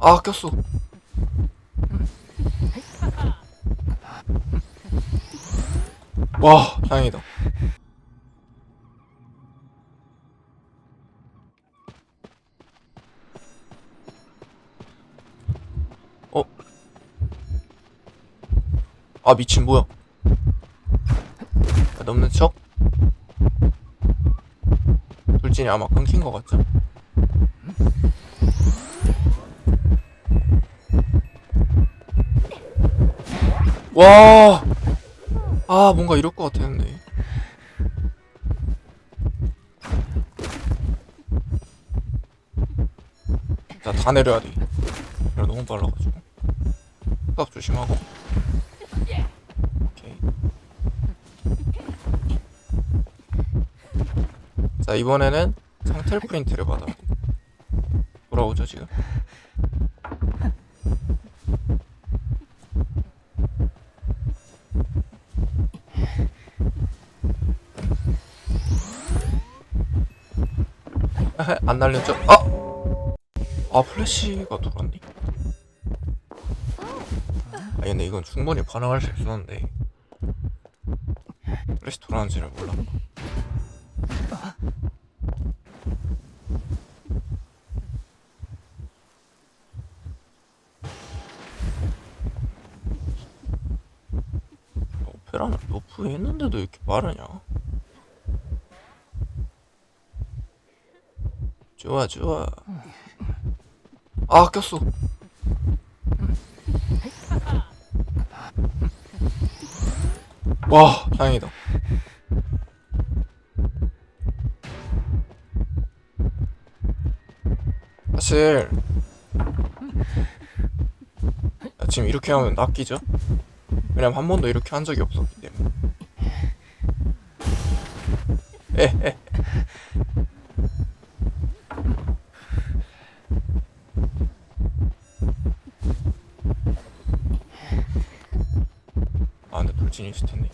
아 꼈어 와 다행이다 어? 아 미친 뭐야 아, 넘는 척? 돌진이 아마 끊긴 것 같죠? 와, 아 뭔가 이럴 것 같았는데. 자, 다 내려야 돼. 이거 너무 빨라가지고. 딱 조심하고. 오케이. 자, 이번에는 상텔 프린트를 받아. 돌아오죠 지금. 안 날렸죠? 아! 아 플래시가 돌았니? 아 근데 이건 충분히 반응할 수 있었는데 플래시 돌아는지를 몰라 오페라는 너프 했는데도 이렇게 빠르냐? 좋아 좋아. 아 꼈어. 와 다행이다. 사실 야, 지금 이렇게 하면 낚이죠? 왜냐면 한 번도 이렇게 한 적이 없었기 때문에. 에에 아 근데 돌 진이 있을 텐데.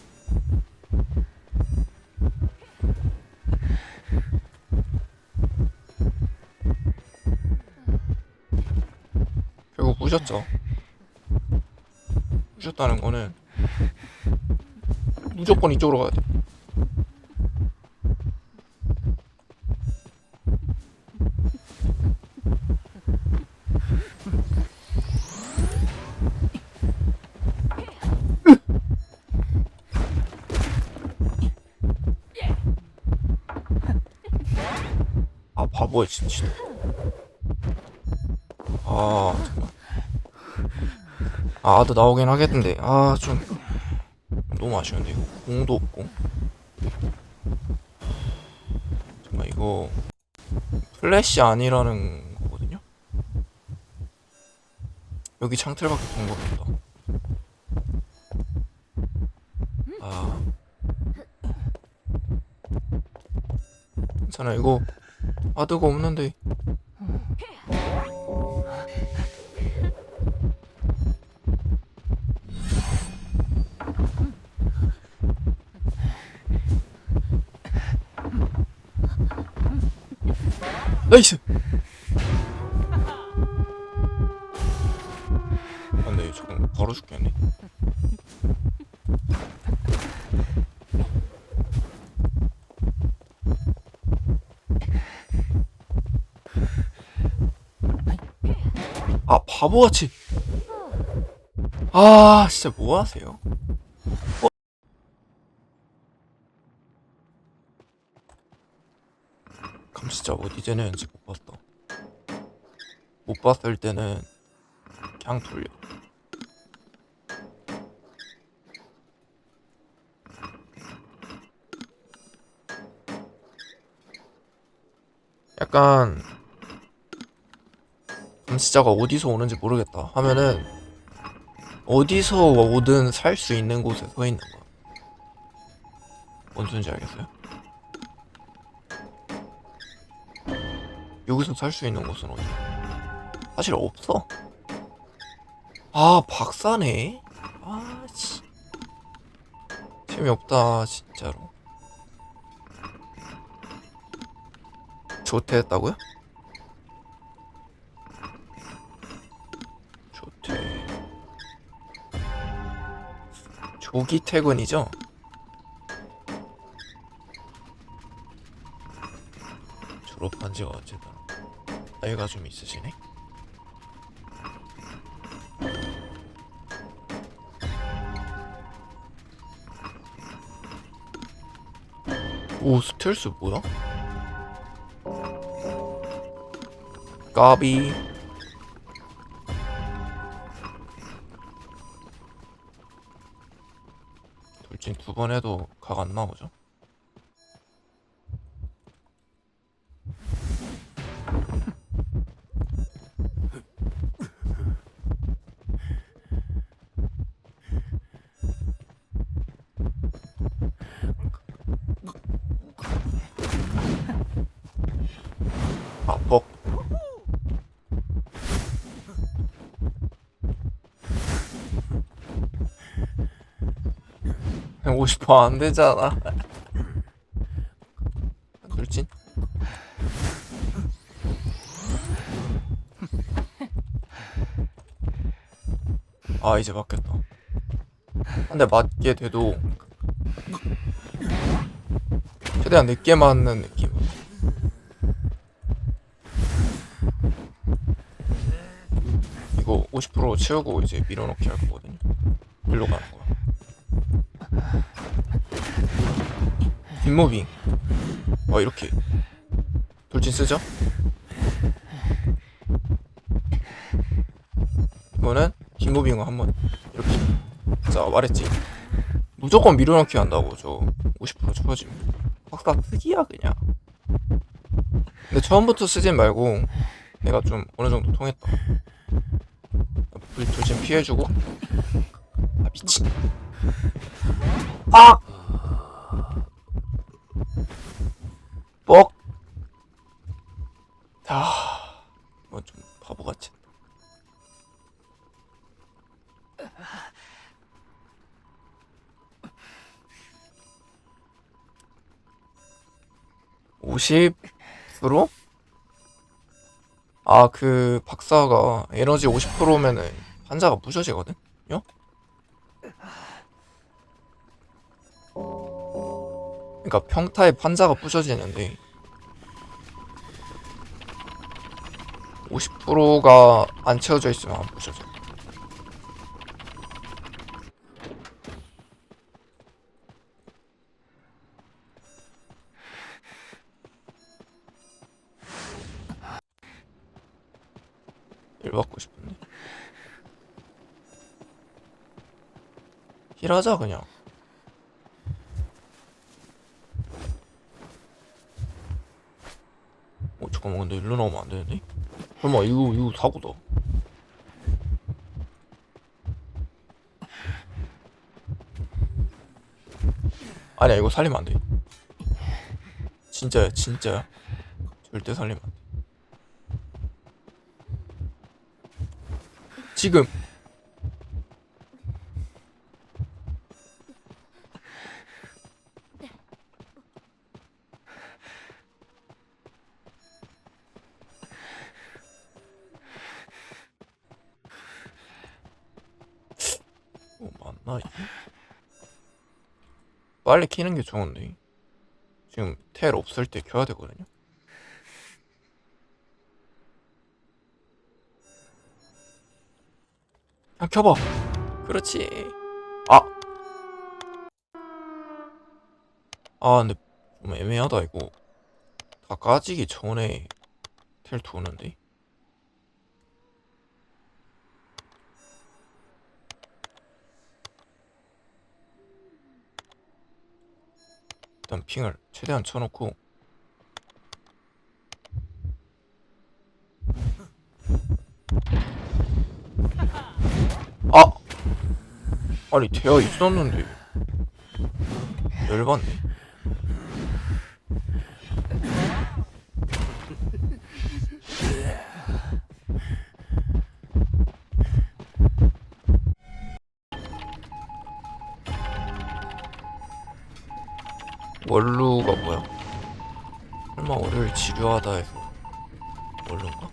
결국 부셨죠? 부셨다는 거는 무조건 이쪽으로 가야 돼 아 바보야 진짜. 아아 아드 나오긴 하겠는데. 아 좀 너무 아쉬운데 이거. 공도 없고. 잠깐 이거 플래시 아니라는 거거든요? 여기 창틀밖에 본거 없다 아. 괜찮아 이거 아드가 없는데. 나이스 아 근데 저건 바로 죽겠네 아 바보같이. 아 진짜 뭐하세요? 어? 감시자 어디 쟤네는지 못 봤다 못 봤을 때는 그냥 돌려. 약간 감시자가 어디서 오는지 모르겠다 하면은 어디서 오든 살 수 있는 곳에 서 있는 거야 뭔 소린지 알겠어요? 여기서 살 수 있는 곳은 어디? 사실 없어. 아 박사네. 아씨 재미없다 진짜로. 조퇴했다고요? 조기 퇴근이죠? 졸업한 지가 어쨌든 나이가 좀 있으시네? 오 스텔스 뭐야? 까비 두 번 해도 각 안 나오죠? 150%안 되잖아. 돌진? 아 이제 맞겠다. 근데 맞게 돼도 최대한 늦게 맞는 느낌. 이거 50% 채우고 이제 밀어넣기 할 거거든요. 일로 가는 거야. 뒷무빙. 어 이렇게 돌진 쓰죠? 이거는 뒷무빙을 한번 이렇게. 자 말했지. 무조건 밀어넣기 한다고 저 50% 초과지면. 확사 특이야 그냥. 근데 처음부터 쓰진 말고 내가 좀 어느 정도 통했다. 불 돌진 피해주고. 아 미친. 아! 뻑. 아, 이건 좀 바보같이. 했다. 오십 프로? 아, 그 박사가 에너지 50%면은 환자가 부셔지거든? 요? 그러니까 평타에 환자가 부셔지는데 50%가 안 채워져 있으면 안 부셔져. 일 받고 싶은데. 힐하자 그냥. 근데 일로 나오면 안 되는데? 설마 이거 이거 사고다. 아니야 이거 살리면 안 돼. 진짜야 진짜야. 절대 살리면 안 돼. 지금 어, 맞 나 이게? 빨리 키는 게 좋은데 지금 텔 없을 때 켜야 되거든요. 그냥 켜봐. 그렇지. 아. 아 근데 좀 애매하다 이거. 다 까지기 전에 텔 도는데. 일단 핑을 최대한 쳐놓고. 아! 아니 되어 있었는데. 열받네 원루가 뭐야? 설마 월요일 지루하다 해서 원루인가?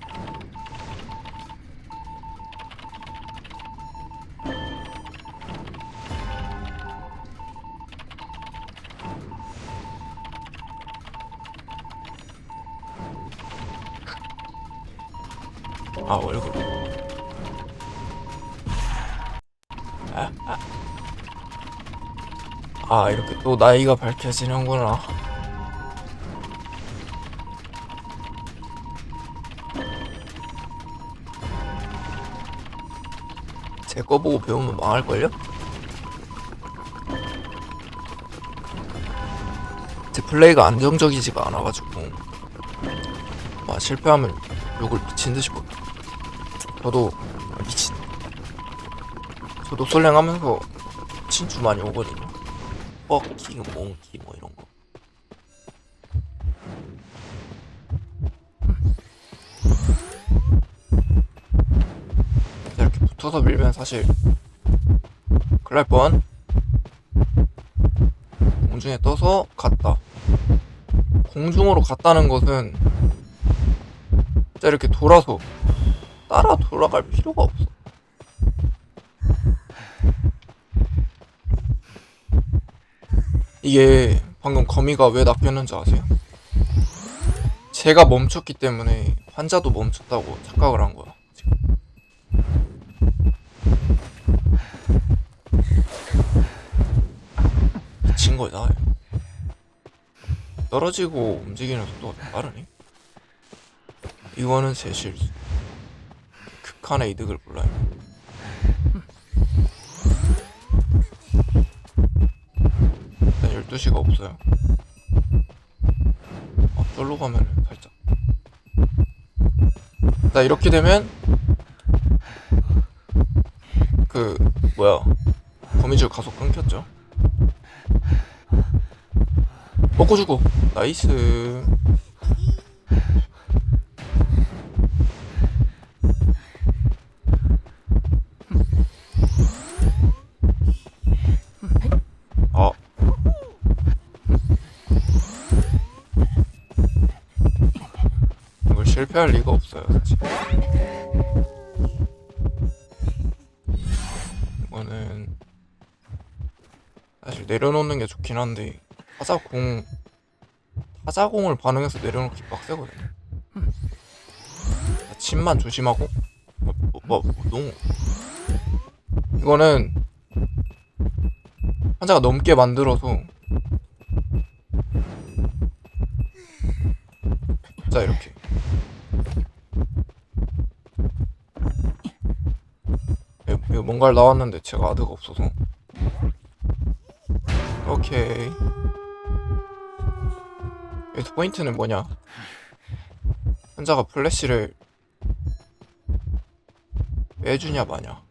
아 월급 아 이렇게 또 나이가 밝혀지는구나. 제 거 보고 배우면 망할걸요? 제 플레이가 안정적이지가 않아가지고. 와 실패하면 욕을 미친듯이 먹 저도 미친. 저도 솔랭하면서 친추 많이 오거든요 뻑킹 몽키 뭐 이런 거. 이렇게 붙어서 밀면 사실 큰일 날뻔. 공중에 떠서 갔다. 공중으로 갔다는 것은 이렇게 돌아서 따라 돌아갈 필요가 없어 이게 방금 거미가 왜 낚였는지 아세요? 제가 멈췄기 때문에 환자도 멈췄다고 착각을 한 거야 지금. 미친 거다 떨어지고 움직이는 속도가 좀 빠르네 이거는 제 실수 극한의 이득을 몰라요 12시가 없어요. 앞절로 가면은 살짝. 나 이렇게 되면 그 뭐야. 거미줄 가속 끊겼죠? 먹고 주고 나이스 아 이걸 실패할 리가 없어요 사실. 이거는 사실 내려놓는 게 좋긴 한데 타자공 타자공을 반응해서 내려놓기 빡세거든요. 침만 조심하고? 뭐, 뭐, 뭐, 뭐, 너무. 이거는 환자가 넘게 만들어서 자 이렇게 이거- 이거 뭔가를 나왔는데 제가 아드가 없어서. 오케이. 여기서 포인트는 뭐냐? 환자가 플래시를 빼주냐 마냐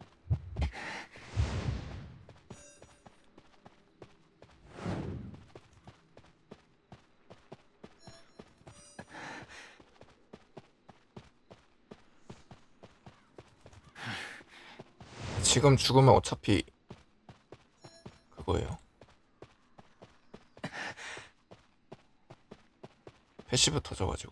지금 죽으면 어차피 그거예요. 패시브 터져가지고